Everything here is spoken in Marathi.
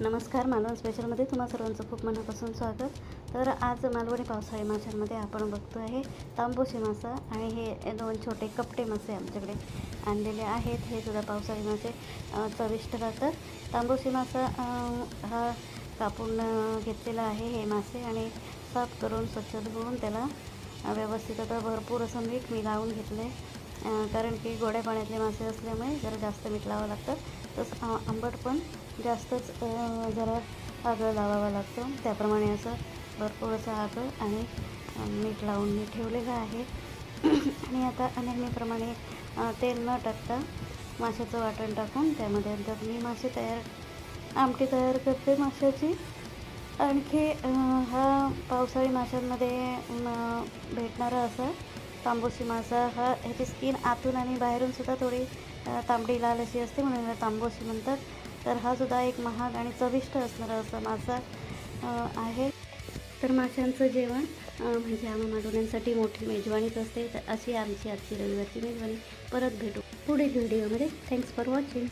नमस्कार मालवण स्पेशलमध्ये तुम्हा सर्वांचं खूप मनापासून स्वागत. तर आज मालवणी पावसाळी माशांमध्ये आपण बघतो आहे तांबोशी मासा आणि हे दोन छोटे कपटे मासे आमच्याकडे आणलेले आहेत. हे सुद्धा पावसाळी मासे चविष्ट राहतात. तांबोशी मासा हा कापून घेतलेला आहे हे मासे आणि साफ करून स्वच्छ धुवून त्याला व्यवस्थित आता भरपूर असं मीठ मी लावून घेतलं आहे कारण की गोड्या पाण्यातले मासे असल्यामुळे जरा जास्त मीठ लावावं लागतं. तसं आंबट पण जास्तच जरा आगळ लावावं लागतं. त्याप्रमाणे असं भरपूर असं आगळ आणि मीठ लावून मी ठेवलेलं आहे. आणि आता नेहमीप्रमाणे तेल न टाकता माशाचं वाटण टाकून त्यामध्ये नंतर मी मासे तयार आमटी तयार करते माशाची. आणखी हा पावसाळी माशांमध्ये भेटणारा असा तांबोशी मासा हा ह्याची स्किन आतून आणि बाहेरून सुद्धा थोडी तांबडी लाल अशी असते म्हणून याला तांबोशी म्हणतात. तर हा सुद्धा एक महाग आणि चविष्ट असणारा असा मासा आहे. तर माशांचं जेवण म्हणजे आम्हा माडवण्यांसाठी मोठी मेजवानीच असते. तर अशी आमची आजची रविवारची मेजवानी. परत भेटू पुढील व्हिडिओमध्ये थँक्स फॉर वॉचिंग